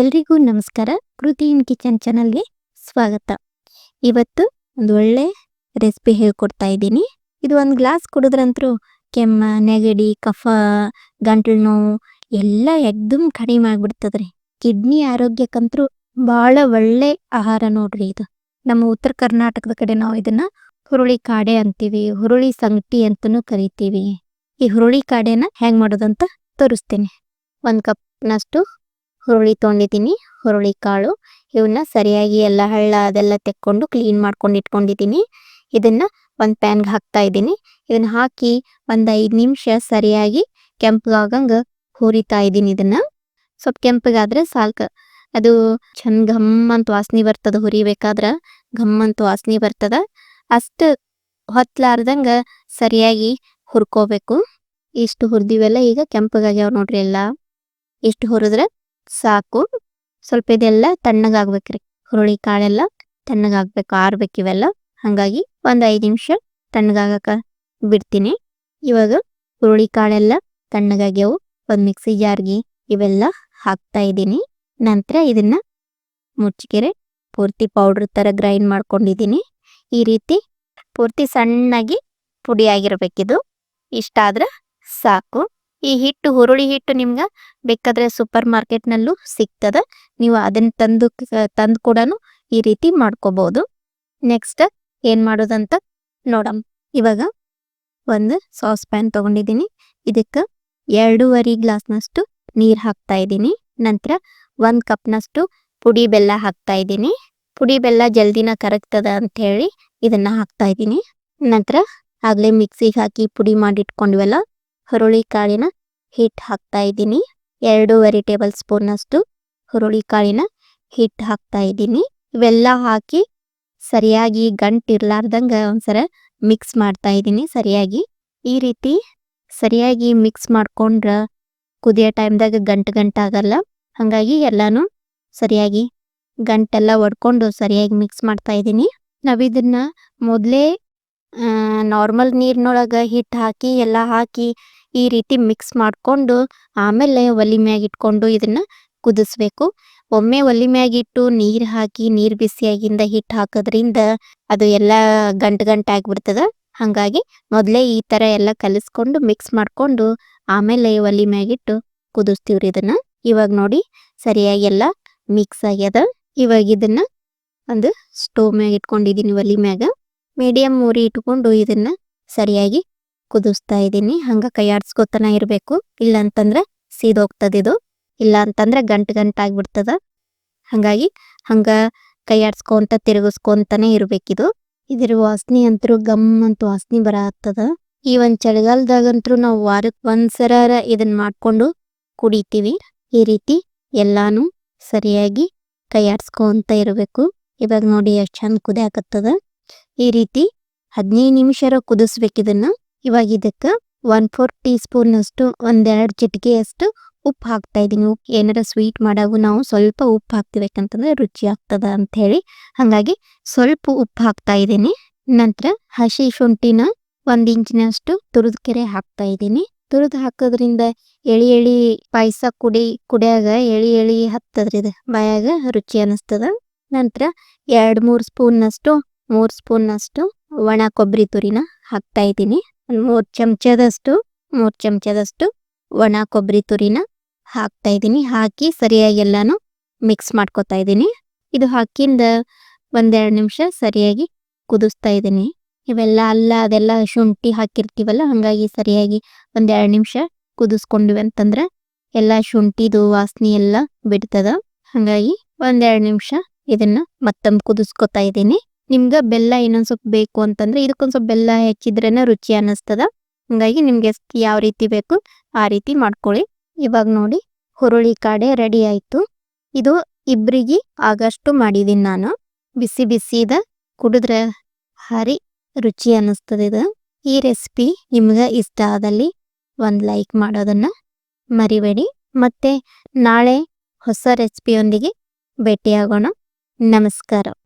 ಎಲ್ರಿಗೂ ನಮಸ್ಕಾರ. ಕೃತಿ ಇನ್ ಕಿಚನ್ ಚಾನಲ್ಗೆ ಸ್ವಾಗತ. ಇವತ್ತು ಒಂದು ಒಳ್ಳೆ ರೆಸಿಪಿ ಹೇಳ್ಕೊಡ್ತಾ ಇದ್ದೀನಿ. ಇದು ಒಂದು ಗ್ಲಾಸ್ ಕುಡಿದ್ರಂತರೂ ಕೆಮ್ಮ, ನೆಗಡಿ, ಕಫ, ಗಂಟ್ಲು ನೋವು ಎಲ್ಲ ಎಕ್ದಮ್ ಕಡಿಮೆ ಆಗ್ಬಿಡ್ತದ್ರಿ. ಕಿಡ್ನಿ ಆರೋಗ್ಯಕ್ಕಂತರೂ ಭಾಳ ಒಳ್ಳೆ ಆಹಾರ ನೋಡ್ರಿ ಇದು. ನಮ್ಮ ಉತ್ತರ ಕರ್ನಾಟಕದ ಕಡೆ ನಾವು ಇದನ್ನ ಹುರುಳಿ ಕಾಡೆ ಅಂತೀವಿ, ಹುರುಳಿ ಸಂಗಟಿ ಅಂತನೂ ಕರಿತೀವಿ. ಈ ಹುರುಳಿ ಕಾಡೆನ ಹೆಂಗ್ ಮಾಡೋದಂತ ತೋರಿಸ್ತೇನೆ. ಒಂದು ಕಪ್ನಷ್ಟು ಹುರುಳಿ ತೊಗೊಂಡಿದ್ದೀನಿ ಹುರುಳಿ ಕಾಳು. ಇವನ್ನ ಸರಿಯಾಗಿ ಎಲ್ಲ ಹಳ್ಳ ಅದೆಲ್ಲ ತೆಕ್ಕೊಂಡು ಕ್ಲೀನ್ ಮಾಡ್ಕೊಂಡು ಇಟ್ಕೊಂಡಿದ್ದೀನಿ. ಇದನ್ನ ಒಂದು ಪ್ಯಾನ್ಗೆ ಹಾಕ್ತಾ ಇದ್ದೀನಿ. ಇದನ್ನ ಹಾಕಿ ಒಂದು ಐದು ನಿಮಿಷ ಸರಿಯಾಗಿ ಕೆಂಪಗಾಗಂಗೆ ಹುರಿತಾ ಇದ್ದೀನಿ ಇದನ್ನ. ಸ್ವಲ್ಪ ಕೆಂಪಗಾದ್ರೆ ಸಾಕು ಅದು ಚಂದ ಘಮ್ ಅಂತ ವಾಸನೆ ಬರ್ತದ ಹುರಿಬೇಕಾದ್ರೆ, ಘಮ್ ಅಂತ ವಾಸನೆ ಬರ್ತದ. ಅಷ್ಟು ಹೊತ್ಲಾರ್ದಂಗ ಸರಿಯಾಗಿ ಹುರ್ಕೋಬೇಕು. ಇಷ್ಟು ಹುರಿದಿವೆಲ್ಲ ಈಗ ಕೆಂಪಗಾಗ್ಯಾವ ನೋಡ್ರಿ ಎಲ್ಲ. ಇಷ್ಟು ಹುರಿದ್ರೆ ಸಾಕು. ಸ್ವಲ್ಪ ಇದೆಲ್ಲ ತಣ್ಣಗಾಗ್ಬೇಕ್ರಿ. ಹುರುಳಿ ಕಾಳೆಲ್ಲ ತಣ್ಣಗಾಗ್ಬೇಕು ಆರ್ಬೇಕು ಇವೆಲ್ಲ ಹಂಗಾಗಿ ಒಂದು ಐದು ನಿಮಿಷ ತಣ್ಣಗಾಗಕ ಬಿಡ್ತೀನಿ. ಇವಾಗ ಹುರುಳಿ ಕಾಳೆಲ್ಲ ತಣ್ಣಗಾಗ್ಯವು ಒಂದ್ ಮಿಕ್ಸಿ ಜಾರ್ಗಿ ಇವೆಲ್ಲ ಹಾಕ್ತಾ ಇದ್ದೀನಿ. ನಂತರ ಇದನ್ನ ಮುಚ್ಚಿಕೆರೆ ಪೂರ್ತಿ ಪೌಡರ್ ತರ ಗ್ರೈಂಡ್ ಮಾಡ್ಕೊಂಡಿದ್ದೀನಿ. ಈ ರೀತಿ ಪೂರ್ತಿ ಸಣ್ಣಾಗಿ ಪುಡಿ ಇಷ್ಟ ಆದ್ರೆ ಸಾಕು. ಈ ಹಿಟ್ಟು, ಹುರುಳಿ ಹಿಟ್ಟು ನಿಮ್ಗೆ ಬೇಕಾದ್ರೆ ಸೂಪರ್ ಮಾರ್ಕೆಟ್ ನಲ್ಲೂ ಸಿಗ್ತದ. ನೀವು ಅದನ್ನ ತಂದು ತಂದು ಕೂಡ ಈ ರೀತಿ ಮಾಡ್ಕೋಬಹುದು ನೆಕ್ಸ್ಟ್ ಏನ್ ಮಾಡೋದಂತ ನೋಡಮ್. ಇವಾಗ ಒಂದು ಸಾಸ್ ಪ್ಯಾನ್ ತಗೊಂಡಿದ್ದೀನಿ. ಇದಕ್ಕೆ ಎರಡೂವರೆ ಗ್ಲಾಸ್ನಷ್ಟು ನೀರ್ ಹಾಕ್ತಾ ಇದ್ದೀನಿ. ನಂತರ ಒಂದ್ ಕಪ್ನಷ್ಟು ಪುಡಿ ಬೆಲ್ಲ ಹಾಕ್ತಾ ಇದ್ದೀನಿ. ಪುಡಿ ಬೆಲ್ಲ ಜಲ್ದಿನ ಕರಗ್ತದ ಅಂತ ಹೇಳಿ ಇದನ್ನ ಹಾಕ್ತಾ ಇದ್ದೀನಿ. ನಂತರ ಆಗ್ಲೇ ಮಿಕ್ಸಿಗೆ ಹಾಕಿ ಪುಡಿ ಮಾಡಿ ಇಟ್ಕೊಂಡ್ವಲ್ಲ ಹುರುಳಿ ಕಾಳಿನ ಹಿಟ್ಟು ಹಾಕ್ತಾ ಇದ್ದೀನಿ. ಎರಡೂವರೆ ಟೇಬಲ್ ಸ್ಪೂನ್ ಅಷ್ಟು ಹುರುಳಿ ಕಾಳಿನ ಹಿಟ್ಟು ಹಾಕ್ತಾ ಇದ್ದೀನಿ. ಇವೆಲ್ಲ ಹಾಕಿ ಸರಿಯಾಗಿ ಗಂಟು ಒಂದು ಒಂದ್ಸರ ಮಿಕ್ಸ್ ಮಾಡ್ತಾ ಇದ್ದೀನಿ ಸರಿಯಾಗಿ. ಈ ರೀತಿ ಸರಿಯಾಗಿ ಮಿಕ್ಸ್ ಮಾಡ್ಕೊಂಡ್ರ ಕುದಿಯೋ ಟೈಮ್ದಾಗ ಗಂಟು ಗಂಟು ಆಗಲ್ಲ. ಹಾಗಾಗಿ ಎಲ್ಲಾನು ಸರಿಯಾಗಿ ಗಂಟೆಲ್ಲ ಒಡ್ಕೊಂಡು ಸರಿಯಾಗಿ ಮಿಕ್ಸ್ ಮಾಡ್ತಾ ಇದ್ದೀನಿ. ನಾವಿದನ್ನ ಮೊದಲೇ ನಾರ್ಮಲ್ ನೀರಿನೊಳಗೆ ಹಿಟ್ಟು ಹಾಕಿ, ಎಲ್ಲ ಹಾಕಿ ಈ ರೀತಿ ಮಿಕ್ಸ್ ಮಾಡಿಕೊಂಡು ಆಮೇಲೆ ಒಲಿ ಮ್ಯಾಗ ಇಟ್ಕೊಂಡು ಇದನ್ನು ಕುದಿಸ್ಬೇಕು. ಒಮ್ಮೆ ಒಲಿ ಮ್ಯಾಗಿಟ್ಟು ನೀರು ಹಾಕಿ, ನೀರು ಬಿಸಿಯಾಗಿಂದ ಹಿಟ್ಟು ಹಾಕೋದ್ರಿಂದ ಅದು ಎಲ್ಲ ಗಂಟು ಗಂಟು ಆಗ್ಬಿಡ್ತದ. ಹಾಗಾಗಿ ಮೊದಲೇ ಈ ಥರ ಎಲ್ಲ ಕಲಿಸ್ಕೊಂಡು ಮಿಕ್ಸ್ ಮಾಡಿಕೊಂಡು ಆಮೇಲೆ ಒಲಿ ಮ್ಯಾಗಿಟ್ಟು ಕುದಿಸ್ತೀವ್ರಿ ಇದನ್ನ. ಇವಾಗ ನೋಡಿ ಸರಿಯಾಗಿ ಎಲ್ಲ ಮಿಕ್ಸ್ ಆಗ್ಯದ. ಇವಾಗ ಇದನ್ನ ಒಂದು ಸ್ಟೋವ್ ಮ್ಯಾಗ ಇಟ್ಕೊಂಡಿದ್ದೀನಿ ಒಲಿ ಮ್ಯಾಗ. ಮೀಡಿಯಂ ಮೂರಿ ಇಟ್ಕೊಂಡು ಇದನ್ನ ಸರಿಯಾಗಿ ಕುದಿಸ್ತಾ ಇದ್ದೀನಿ. ಹಂಗ ಕೈಯಾಡ್ಸ್ಕೊತನ ಇರಬೇಕು. ಇಲ್ಲ ಅಂತಂದ್ರೆ ಸೀದೋಗ್ತದ ಇದು. ಇಲ್ಲ ಅಂತಂದ್ರೆ ಗಂಟು ಗಂಟು ಆಗ್ಬಿಡ್ತದ. ಹಂಗಾಗಿ ಹಂಗ ಕೈಯಾಡ್ಸ್ಕೊಂತ ತಿರುಗಿಸ್ಕೊಂತಾನೆ ಇರ್ಬೇಕಿದು. ಇದ್ರ ವಾಸನೆ ಅಂತೂ ಗಮ್ ಅಂತ ವಾಸನೆ ಬರತ್ತದ. ಈ ಒಂದ್ ಚಳಿಗಾಲದಾಗಂತೂ ನಾವು ವಾರಕ್ಕೆ ಒಂದ್ಸರ ಇದನ್ನ ಮಾಡ್ಕೊಂಡು ಕುಡಿತೀವಿ. ಈ ರೀತಿ ಎಲ್ಲಾನು ಸರಿಯಾಗಿ ಕೈ ಕೈಯಾಡ್ಸ್ಕೊಂತ ಇರಬೇಕು. ಇವಾಗ ನೋಡಿ ಎಷ್ಟು ಚಂದ ಕುದಿಯಾಕತ್ತದ. ಈ ರೀತಿ ಹದಿನೈದು ನಿಮಿಷರ ಕುದಿಸ್ಬೇಕಿದನ್ನ. ಇವಾಗ ಇದಕ್ಕೆ ಒನ್ ಫೋರ್ ಟೀ ಸ್ಪೂನ್ ಅಷ್ಟು ಒಂದೆರಡು ಚಿಟಿಕೆಯಷ್ಟು ಉಪ್ಪು ಹಾಕ್ತಾ ಇದ್ದೀನಿ. ಉಪ್ಪು ಏನಾರ ಸ್ವೀಟ್ ಮಾಡಾವು ನಾವು ಸ್ವಲ್ಪ ಉಪ್ಪು ಹಾಕ್ತಿಬೇಕಂತಂದ್ರೆ ರುಚಿ ಆಗ್ತದ ಅಂತ ಹೇಳಿ ಹಾಗಾಗಿ ಸ್ವಲ್ಪ ಉಪ್ಪು ಹಾಕ್ತಾ ಇದ್ದೀನಿ. ನಂತರ ಹಸಿ ಶುಂಠಿನ ಒಂದ್ ಇಂಚಿನಷ್ಟು ತುರಿದ ಕೆರೆ ಹಾಕ್ತಾ ಇದ್ದೀನಿ. ತುರಿದು ಹಾಕೋದ್ರಿಂದ ಎಳಿ ಎಳಿ ಪಾಯಸ ಕುಡಿ, ಕುಡಿಯಾಗ ಎಳಿ ಎಳಿ ಹತ್ತದ್ರಿ ಬಾಯಾಗ ರುಚಿ ಅನಿಸ್ತದ. ನಂತರ ಎರಡ್ ಮೂರ್ ಸ್ಪೂನ್ ಅಷ್ಟು ಮೂರ್ ಸ್ಪೂನ್ ಅಷ್ಟು ಒಣ ಕೊಬ್ಬರಿ ತುರಿನ ಹಾಕ್ತಾ ಇದ್ದೀನಿ. ಒಂದು ಮೂರು ಚಮಚದಷ್ಟು ಮೂರು ಚಮಚದಷ್ಟು ಒಣ ಕೊಬ್ಬರಿ ತುರಿನ ಹಾಕ್ತಾ ಇದ್ದೀನಿ. ಹಾಕಿ ಸರಿಯಾಗಿ ಎಲ್ಲಾನು ಮಿಕ್ಸ್ ಮಾಡ್ಕೊತಾ ಇದ್ದೀನಿ. ಇದು ಹಾಕಿಂದ ಒಂದೆರಡು ನಿಮಿಷ ಸರಿಯಾಗಿ ಕುದಿಸ್ತಾ ಇದ್ದೀನಿ. ಇವೆಲ್ಲ ಅಲ್ಲ, ಅದೆಲ್ಲ ಶುಂಠಿ ಹಾಕಿರ್ತೀವಲ್ಲ, ಹಂಗಾಗಿ ಸರಿಯಾಗಿ ಒಂದೆರಡು ನಿಮಿಷ ಕುದಿಸ್ಕೊಂಡ್ವಿ ಅಂತಂದ್ರೆ ಎಲ್ಲ ಶುಂಠಿದು ವಾಸನೆ ಎಲ್ಲ ಬಿಡ್ತದ. ಹಂಗಾಗಿ ಒಂದೆರಡು ನಿಮಿಷ ಇದನ್ನ ಮತ್ತೊಂದು ಕುದಿಸ್ಕೊತಾ ಇದ್ದೀನಿ. ನಿಮ್ಗ ಬೆಲ್ಲ ಇನ್ನೊಂದು ಸ್ವಲ್ಪ ಬೇಕು ಅಂತಂದ್ರೆ ಇದಕ್ಕೊಂದ್ ಸ್ವಲ್ಪ ಬೆಲ್ಲ ಹೆಚ್ಚಿದ್ರೇನೆ ರುಚಿ ಅನ್ನಿಸ್ತದ. ಹಂಗಾಗಿ ನಿಮ್ಗೆ ಯಾವ ರೀತಿ ಬೇಕು ಆ ರೀತಿ ಮಾಡ್ಕೊಳ್ಳಿ. ಇವಾಗ ನೋಡಿ ಹುರುಳಿ ಕಾಡೆ ರೆಡಿ ಆಯ್ತು. ಇದು ಇಬ್ರಿಗೆ ಆಗಷ್ಟು ಮಾಡಿದೀನಿ ನಾನು. ಬಿಸಿ ಬಿಸಿದ ಕುಡಿದ್ರೆ ಹರಿ ರುಚಿ ಅನ್ನಿಸ್ತದ ಇದು. ಈ ರೆಸಿಪಿ ನಿಮ್ಗೆ ಇಷ್ಟ ಆದಲ್ಲಿ ಒಂದು ಲೈಕ್ ಮಾಡೋದನ್ನ ಮರಿಬೇಡಿ. ಮತ್ತೆ ನಾಳೆ ಹೊಸ ರೆಸಿಪಿಯೊಂದಿಗೆ ಭೇಟಿಯಾಗೋಣ. ನಮಸ್ಕಾರ.